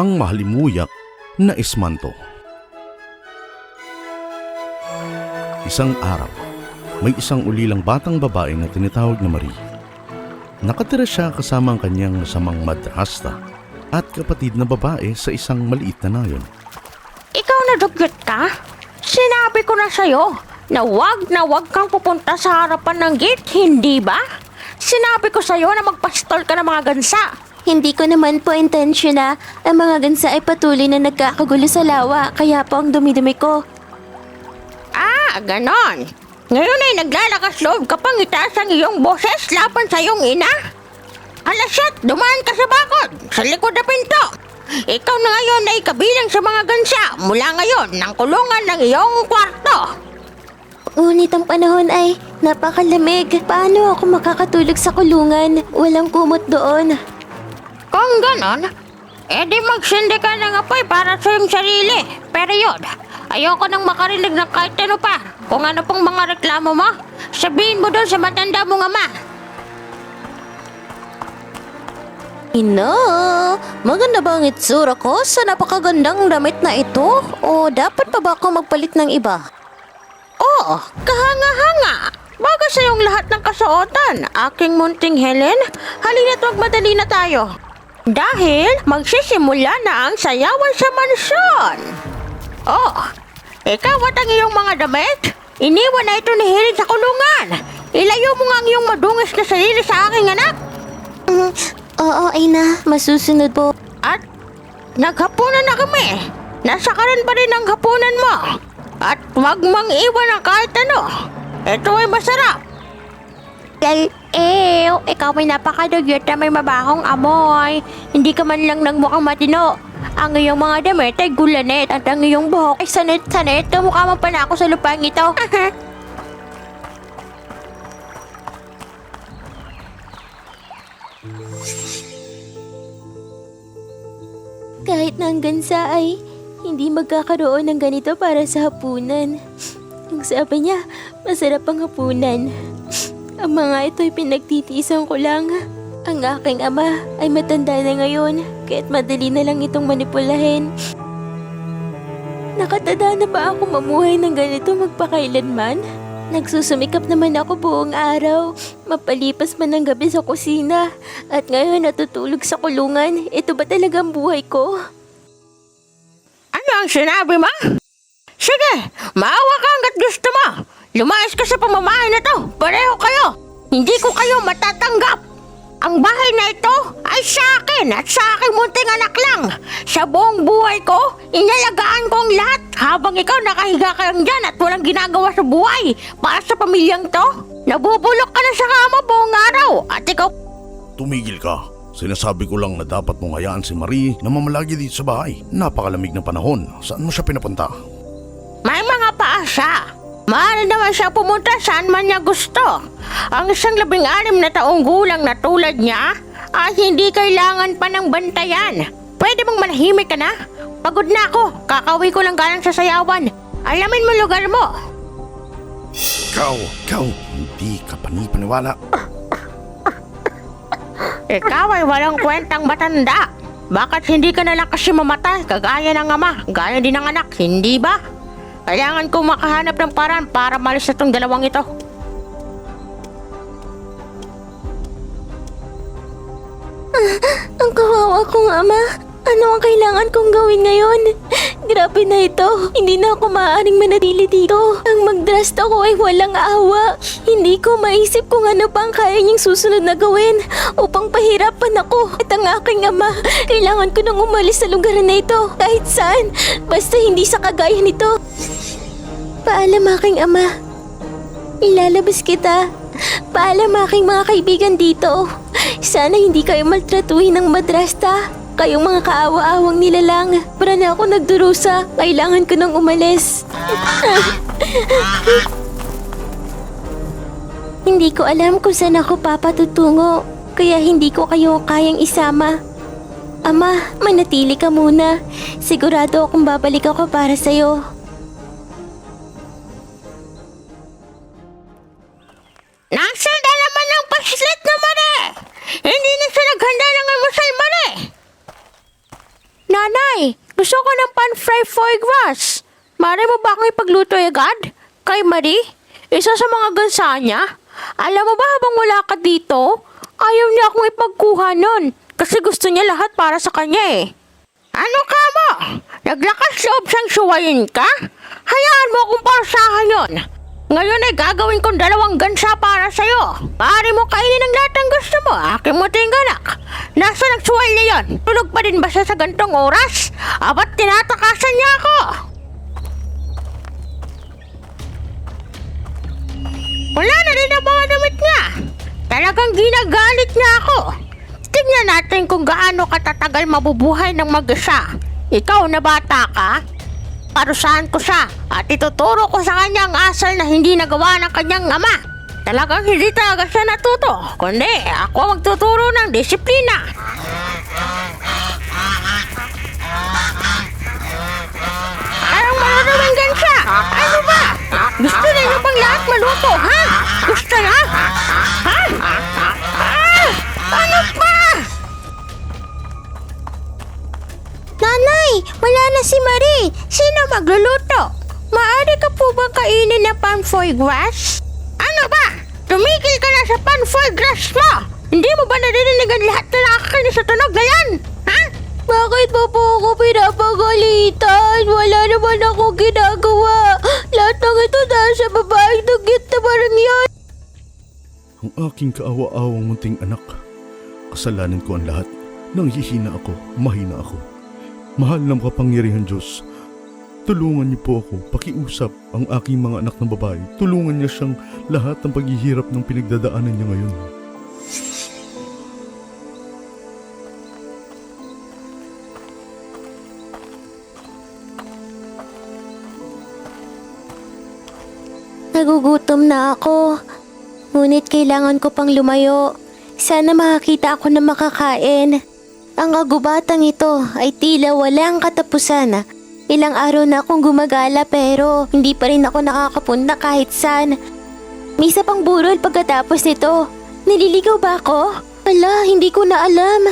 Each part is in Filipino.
ang mahalimuyak na ismanto. Isang araw, may isang ulilang batang babae na tinatawag na Marie. Nakatira siya kasama ang kanyang masamang madrasta at kapatid na babae sa isang maliit na nayon. Ikaw na dugyot ka? Sinabi ko na sa'yo na wag na wag kang pupunta sa harapan ng gate, hindi ba? Sinabi ko sa'yo na magpastol ka ng mga gansa. Hindi ko naman po intensyon na ang mga gansa ay patuloy na nagkakagulo sa lawa, kaya po ang dumi-dumi ko. Ah, ganon. Ngayon ay naglalakas loob ka pang itaas ang iyong boses laban sa iyong ina? Alasat, dumaan ka sa bakod, sa likod na pinto. Ikaw na ngayon ay kabilang sa mga gansa mula ngayon ng kulungan ng iyong kwarto. Ngunit ang panahon ay napakalamig. Paano ako makakatulog sa kulungan? Walang kumot doon. Kung ganon, edi magsindi ka ng apoy para sa iyong sarili. Pero yun, ayoko nang makarinig ng kahit ano pa. Kung ano pong mga reklamo mo, sabihin mo doon sa matanda mong ama. Ina, maganda ba ang itsura ko sa napakagandang damit na ito? O dapat pa ba ako magpalit ng iba? Oo, kahanga-hanga. Bago sa iyong lahat ng kasuotan, aking munting Helen, halina't magmadali na tayo. Dahil magsisimula na ang sayawan sa mansyon. Oh, ikaw at ang iyong mga damit, iniwan na ito ni Helen sa kulungan. Ilayo mo nga ang iyong madungis na sarili sa aking anak. Mm, oo, Ina. Masusunod po. At naghapunan na kami. Nasa karan pa rin ang hapunan mo. At wag mang iwan ang kahit ano. Ito ay masarap. Well, ew, ikaw ay napakadugyot na may mabahong amoy. Hindi ka man lang nagmukhang matino. Ang iyong mga damit ay gulanet at ang iyong buhok ay sanit-sanit. Kamukha mo pa na ako sa lupang ito. Kahit na ang gansa ay hindi magkakaroon ng ganito para sa hapunan. Ang sabi niya, masarap ang hapunan. Ang mga ito ay pinagtitiisan ko lang. Ang aking ama ay matanda na ngayon, kaya't madali na lang itong manipulahin. Nakatada na ba ako mamuhay ng ganito magpakailanman? Nagsusumikap naman ako buong araw, mapalipas man ang gabi sa kusina. At ngayon natutulog sa kulungan, ito ba talagang buhay ko? Ano ang sinabi mo? Sige, maawa ka hanggat gusto mo. Lumayas ka sa pamamahay na to. Pareho kayo. Hindi ko kayo matatanggap. Ang bahay na ito ay sa akin at sa aking munting anak lang. Sa buong buhay ko, inalagaan ko ang lahat habang ikaw nakahiga ka lang dyan at walang ginagawa sa buhay para sa pamilyang to. Nabubulok ka na sa kama buong araw at ikaw Tumigil ka. Sinasabi ko lang na dapat mong hayaan si Marie na mamalagi dito sa bahay. Napakalamig ng panahon. Saan mo siya pinapunta? May mga paa siya. Maaari naman siya pumunta saan man niya gusto. Ang isang labing-anim na taong gulang na tulad niya ay hindi kailangan pa ng bantayan. Pwede mong manahimik ka na? Pagod na ako. Kakawi ko lang galang sa sayawan. Alamin mo lugar mo. Ikaw, ikaw, hindi ka panipaniwala. Ikaw ay walang kwentang matanda. Bakit hindi ka na lang kasi mamatay kagaya ng ama, gaya din ng anak, hindi ba? Kailangan kong makahanap ng paraan para malis na tong dalawang ito. Ang kawawa kong ama. Ano ang kailangan kong gawin ngayon? Grabe na ito. Hindi na ako maaaring manatili dito. Ang magdrast ako ay walang awa. Hindi ko maisip kung ano pa ang kaya niyang susunod na gawin upang pahirapan ako. At ang aking ama, kailangan ko nang umalis sa lugar na ito. Kahit saan. Basta hindi sa kagaya nito. Paalam aking ama. Ilalabas kita. Paalam aking mga kaibigan dito. Sana hindi kayo maltratuhin ng madrasta. Kayong mga kaawa-awang nilalang. Para na ako nagdurusa. Kailangan ko nang umalis. hindi ko alam kung saan ako papatutungo. Kaya hindi ko kayo kayang isama. Ama, manatili ka muna. Sigurado akong babalik ako para sa'yo. Foie gras. Mare mo ba akong ipagluto agad? Kay Marie? Isa sa mga gansa niya? Alam mo ba habang wala ka dito, ayaw niya akong ipagkuha nun. Kasi gusto niya lahat para sa kanya eh. Ano ka mo? Naglakas loob siyang suwayin ka? Hayaan mo akong parusahan yon. Ngayon ay gagawin kong dalawang gansa para sa'yo. Maaari mo kainin ang lahat ng gusto mo, aking muting anak. Nasa nagsuwal niya yon? Tulog pa din ba siya sa gantong oras? Abat tinatakasan niya ako. Wala na rin ang mga damit niya. Talagang ginagalit niya ako. Tingnan natin kung gaano katatagal mabubuhay ng mag-isa. Ikaw na bata ka? Parusahan ko siya at ituturo ko sa kanya ang asal na hindi nagawa ng kanyang ama. Talagang hindi talaga siya natuto, kundi ako magtuturo ng disiplina. Anong marunong gansa? Ano ba? Gusto ninyo bang lahat maluto, ha? Gusto na? Ha? Ah! Ano pa? Nanay, wala na si Marie. Sino magluluto? Maaari ka po bang kainin na pan foie gras? Ano ba? Tumigil ka na sa pan foie gras mo! Hindi mo ba naririnig ang lahat na nakakainis sa tunog na yan? Ha? Bakit mo po ako pinapagalitan? Wala naman ako ginagawa. Lahat ng ito dahil sa babaeng dugit na parang yan. Ang aking kaawa-awang munting anak. Kasalanan ko ang lahat. Nanghihina ako, mahina ako. Mahal ng kapangyarihan Diyos. Tulungan niyo po ako, pakiusap ang aking mga anak na babae. Tulungan niya siyang lahat ng paghihirap ng pinagdadaanan niya ngayon. Nagugutom na ako. Ngunit kailangan ko pang lumayo. Sana makakita ako ng makakain. Ang agubatang ito ay tila walang katapusan. Ilang araw na akong gumagala pero hindi pa rin ako nakakapunta kahit saan. May isa pang burol pagkatapos nito. Nililigaw ba ako? Ala, hindi ko na alam.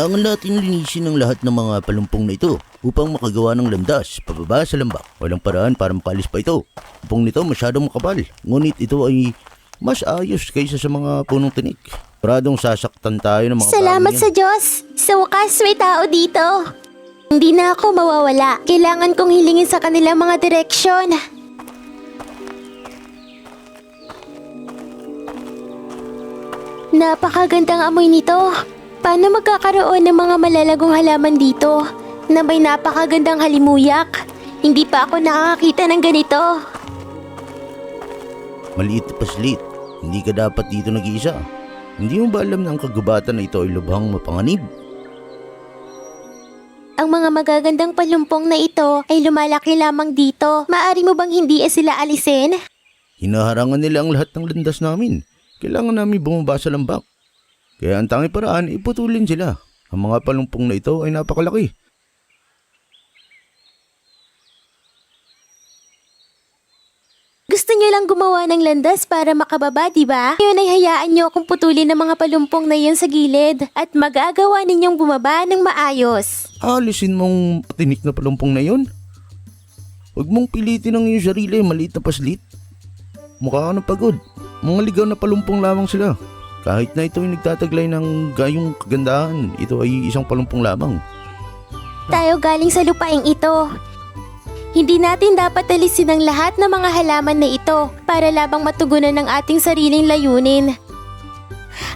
Ang natin linisin ng lahat ng mga palumpong na ito upang makagawa ng landas pababa sa lambak. Walang paraan para makalis pa ito. Pumpong nito masyadong makapal, ngunit ito ay mas ayos kaysa sa mga punong tinik. Paradong sasaktan tayo ng mga Salamat sa. Diyos! Sa wakas may tao dito. Hindi na ako mawawala. Kailangan kong hilingin sa kanilang mga direksyon. Napakagandang amoy nito. Paano magkakaroon ng mga malalagong halaman dito na may napakagandang halimuyak? Hindi pa ako nakakakita ng ganito. Maliit na paslit. Hindi ka dapat dito nag-iisa. Hindi mo ba alam na ang kagubatan na ito ay lubhang mapanganib? Ang mga magagandang palumpong na ito ay lumalaki lamang dito. Maari mo bang hindi sila alisin? Hinaharangan nila ang lahat ng landas namin. Kailangan namin bumaba sa lambak. Kaya ang tanging paraan, iputulin sila. Ang mga palumpong na ito ay napakalaki. Gusto niyo lang gumawa ng landas para makababa, di ba? Ngayon ay hayaan niyo akong putulin ng mga palumpong na yun sa gilid at magagawa ninyong bumaba ng maayos. Alisin mong tinik na palumpong na yon. Huwag mong pilitin ang iyong sarili, maliit na paslit. Mukha ka ng pagod. Mga ligaw na palumpong lamang sila. Kahit na ito ay nagtataglay ng gayong kagandahan, ito ay isang palumpong lamang. Tayo galing sa lupaing ito. Hindi natin dapat alisin ang lahat ng mga halaman na ito para labang matugunan ng ating sariling layunin.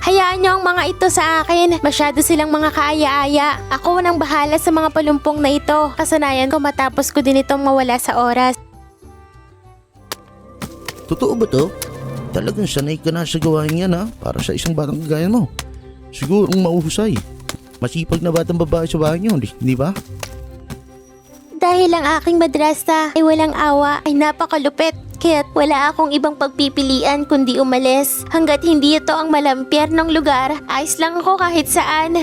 Hayaan niyo ang mga ito sa akin. Masyado silang mga kaaya-aya. Ako nang bahala sa mga palumpong na ito. Kasanayan ko matapos ko din itong mawala sa oras. Totoo ba to? Talagang sanay ka na sa gawain yan ha, para sa isang batang kagaya mo. Sigurong mauhusay. Masipag na batang babae sa bahay niyo, di- ba? Dahil ang aking madrasa ay walang awa ay napakalupit. Kaya't wala akong ibang pagpipilian kundi umalis. Hanggat hindi ito ang malampier ng lugar, ayos lang ako kahit saan.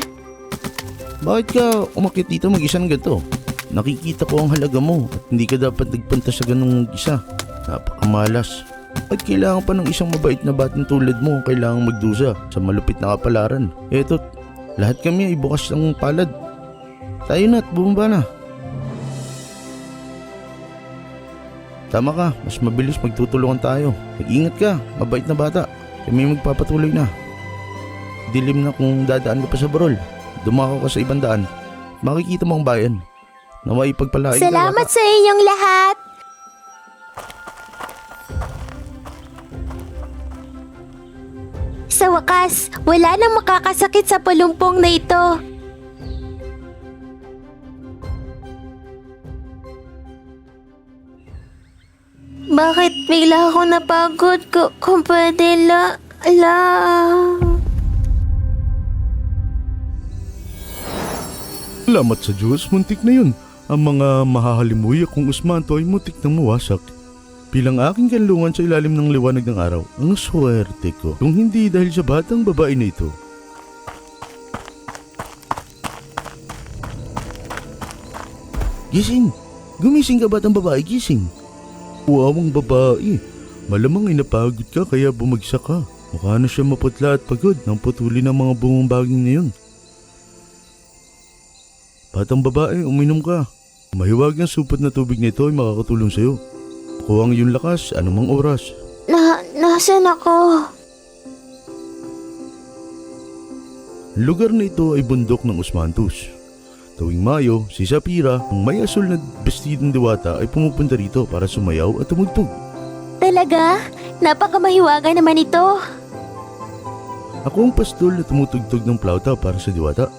Bakit ka umakit dito mag-isa ng ganito? Nakikita ko ang halaga mo at hindi ka dapat nagpunta sa ganung isa. Napakamalas. At kailangan pa ng isang mabait na batang tulad mo ang kailangang magdusa sa malupit na kapalaran. Eto, lahat kami ay bukas ng palad. Tayo na at bumaba na. Tama ka, mas mabilis magtutulungan tayo. Mag-ingat ka, mabait na bata. Kami magpapatuloy na. Dilim na kung dadaan ka pa sa barol. Dumako ka sa ibang daan. Makikita mo ang bayan. Naway pagpalain ka, Salamat sa inyong lahat! Sa wakas, wala nang makakasakit sa palumpong na ito. Bakit bigla ako napagod ko, kumpade la, la... Salamat sa Diyos, muntik na yun. Ang mga mahahalimuyak kong usmanto ay muntik nang mawasak. Bilang aking kanlungan sa ilalim ng liwanag ng araw, ang swerte ko. Kung hindi dahil sa batang babae na ito. Gising! Gumising ka batang babae, gising! Uawang babae. Malamang ay napagod ka kaya bumagsak ka. Mukha na siya maputla at pagod nang putulin ng mga bungong baging na yun. Batang babae, uminom ka. Mahiwag ang supot na tubig nito ay makakatulong sa'yo. Kuha ang iyong lakas anumang oras. Na, nasan ako? Ang lugar na ito ay bundok ng Usmantus. Tuwing Mayo, si Sapira, ang may asul na bestidong diwata ay pumupunta rito para sumayaw at tumugtog. Talaga? Napakamahiwaga naman ito. Ako ang pastol na tumutugtog ng plauta para sa diwata.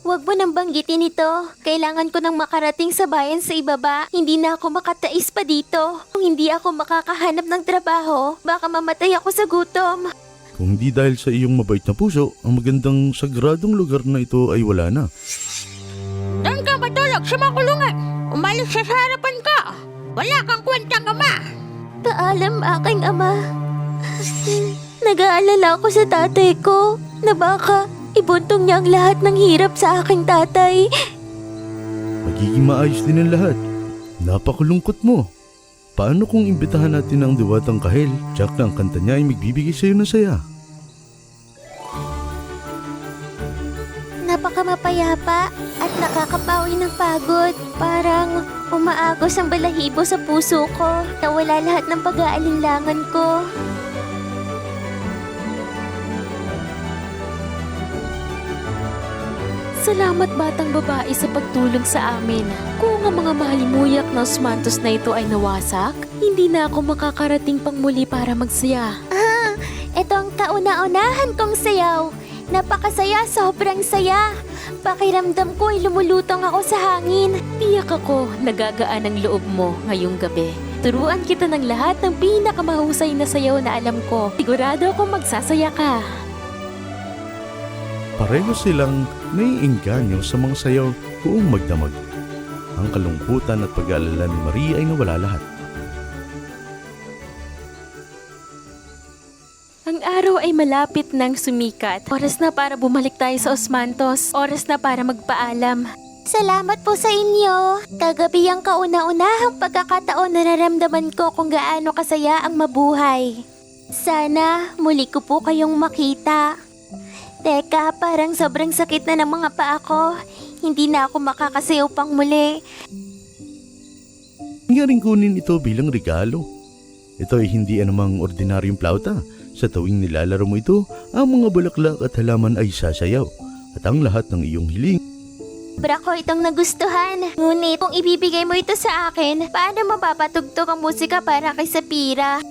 Huwag mo nang banggitin ito. Kailangan ko nang makarating sa bayan sa ibaba. Hindi na ako makatais pa dito. Kung hindi ako makakahanap ng trabaho, baka mamatay ako sa gutom. Kung hindi dahil sa iyong mabait na puso, ang magandang sagradong lugar na ito ay wala na. Doon ka matulog sa makulungan. Umalis siya sa harapan ka. Wala kang kwentang ama. Paalam aking ama. Nag-aalala ako sa tatay ko na baka ibuntong niya ang lahat ng hirap sa aking tatay. Magiging maayos din ang lahat. Napakulungkot mo. Paano kung imbitahan natin ang diwatang kahel, tsak na ang kanta niya ay magbibigay sa iyo ng saya? Napakamapayapa at nakakapawi ng pagod. Parang umaagos ang balahibo sa puso ko. Nawala lahat ng pag-aalinlangan ko. Salamat batang babae sa pagtulong sa amin. Kung ang mga mahalimuyak na osmantos na ito ay nawasak, hindi na ako makakarating pang muli para magsaya. Ito ang kauna-unahan kong sayaw. Napakasaya, sobrang saya. Pakiramdam ko ay lumulutong ako sa hangin. Tiyak ako nagagaan ang loob mo ngayong gabi. Turuan kita ng lahat ng pinakamahusay na sayaw na alam ko. Sigurado akong magsasaya ka. Pareho silang naiinganyo sa mga sayaw buong magdamag. Ang kalungkutan at pag-aalala ni Maria ay nawala lahat. Ang araw ay malapit nang sumikat. Oras na para bumalik tayo sa Osmantos. Oras na para magpaalam. Salamat po sa inyo. Kagabi ang kauna-unahang pagkakataon na nararamdaman ko kung gaano kasaya ang mabuhay. Sana muli ko po kayong makita. Teka, parang sobrang sakit na ng mga paa ko. Hindi na ako makakasayaw pang muli. Nangyaring kunin ito bilang regalo. Ito ay hindi anumang ordinaryong plauta. Sa tuwing nilalaro mo ito, ang mga bulaklak at halaman ay sasayaw. At ang lahat ng iyong hiling Sobra ko itong nagustuhan. Ngunit kung ibibigay mo ito sa akin, paano mapapatugtog ang musika para kay Sapira?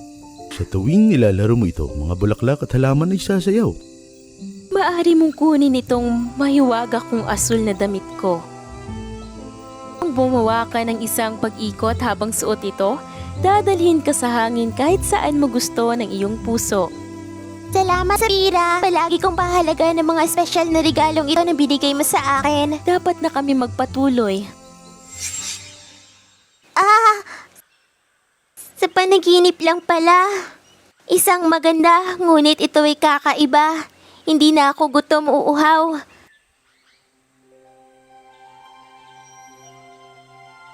Sa tuwing nilalaro mo ito, mga bulaklak at halaman ay sasayaw. Maari mong kunin itong mahiwaga kong asul na damit ko. Kung bumawa ka ng isang pag-ikot habang suot ito, dadalhin ka sa hangin kahit saan mo gusto ng iyong puso. Salamat, Sapira. Palagi kong pahalaga ng mga espesyal na regalong ito na binigay mo sa akin. Dapat na kami magpatuloy. Ah! Sa panaginip lang pala. Isang maganda, ngunit ito ay kakaiba. Hindi na ako gutom uuhaw.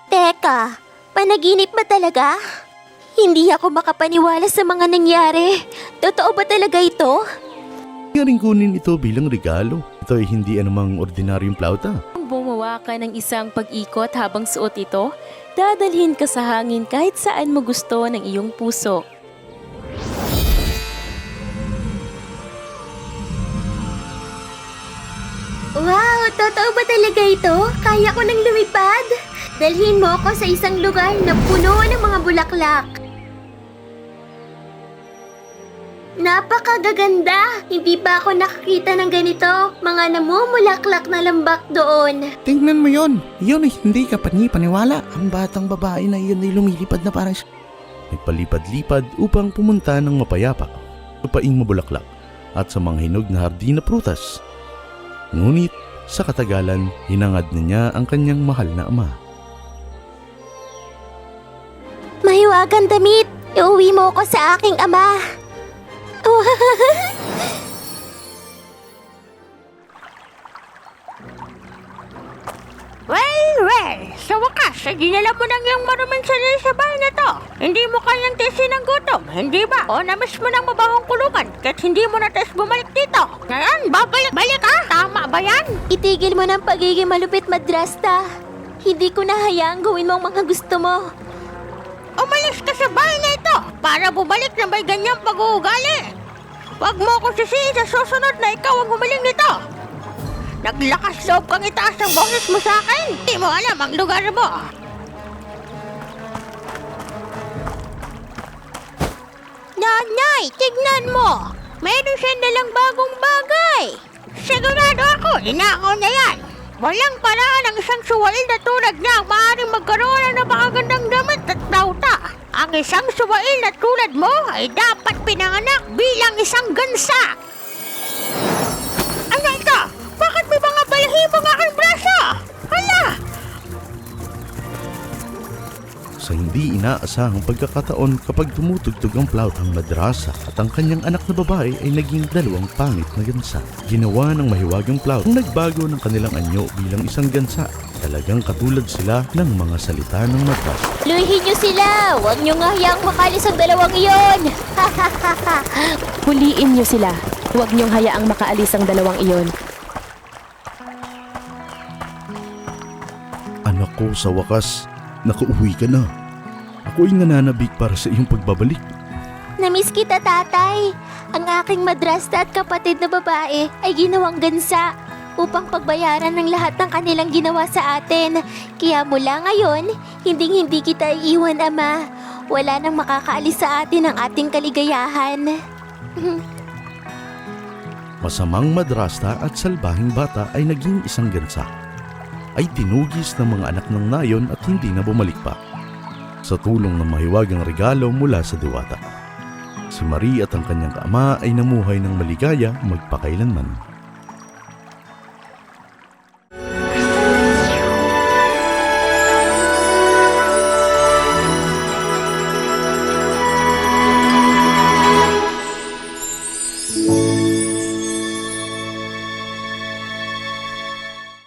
Teka, panaginip ba talaga? Hindi ako makapaniwala sa mga nangyari. Totoo ba talaga ito? Nangyaring kunin ito bilang regalo. Ito ay hindi anumang ordinaryong plauta. Kung bumawa ka ng isang pag-ikot habang suot ito, dadalhin ka sa hangin kahit saan mo gusto ng iyong puso. Totoo ba talaga ito? Kaya ko nang lumipad? Dalhin mo ako sa isang lugar na puno ng mga bulaklak. Napakagaganda! Hindi pa ako nakakita ng ganito. Mga namumulaklak na lambak doon. Tingnan mo yon. Yun ay hindi ka panipaniwala. Ang batang babae na iyon ay lumilipad na parang siya. Nagpalipad-lipad upang pumunta ng mapayapa, lupaing mabulaklak at sa mga hinog na hardin na prutas. Ngunit sa katagalan, hinangad na niya ang kanyang mahal na ama. Mahiwagang damit! Iuwi mo ko sa aking ama. Well, well, sa wakas, ay dinala mo nang yung maruming sarili sa bahay na to. Hindi mo kayang tisin ng gutom, hindi ba? O namiss mo ng mabahong kulungan, kahit hindi mo na tes bumalik dito. Ngayon, babalik-balik ka? Tama ba yan? Itigil mo ng pagiging malupit madrasta. Hindi ko na hayaang gawin mo ang mga gusto mo. Umalis ka sa bahay na ito para bumalik na may ganyang pag-uugali. Huwag mo akong sisihin sa susunod na ikaw ang humiling nito. Naglakas loob kang itaas ang boses mo sa akin. Di mo alam ang lugar mo. Nanay, tignan mo. Meron siya nalang bagong bagay. Sigurado ako, inakaw na yan. Walang paraan ang isang suwail na tulad niya ang maaaring magkaroon ng napakagandang damit at nauta. Ang isang suwail na tulad mo ay dapat pinanganak bilang isang gansa. Ano ito? Bakit may mga balahibong aking braso? Hala! Sa hindi inaasahang pagkakataon kapag tumutugtog ang flauta ang madrasa at ang kanyang anak na babae ay naging dalawang pangit na gansa. Ginawa ng mahiwagang flauta ang nagbago ng kanilang anyo bilang isang gansa. Talagang katulad sila ng mga salita ng madrasa. Luhin niyo sila! Huwag niyo nga hayaang makalis ang dalawang iyon! Huliin niyo sila. Huwag niyong hayaang makaalis ang dalawang iyon. Anak ko, sa wakas, nakauwi ka na. Ako ay nananabik para sa iyong pagbabalik. Namiss kita, tatay. Ang aking madrasta at kapatid na babae ay ginawang gansa upang pagbayaran ng lahat ng kanilang ginawa sa atin. Kaya mula ngayon, hinding-hindi kita iiwan, Ama. Wala nang makakaalis sa atin ang ating kaligayahan. Masamang madrasta at salbahing bata ay naging isang gansa. Ay tinugis ng mga anak ng nayon at hindi na bumalik pa. Sa tulong ng mahiwagang regalo mula sa diwata. Si Marie at ang kanyang ama ay namuhay ng maligaya magpakailanman.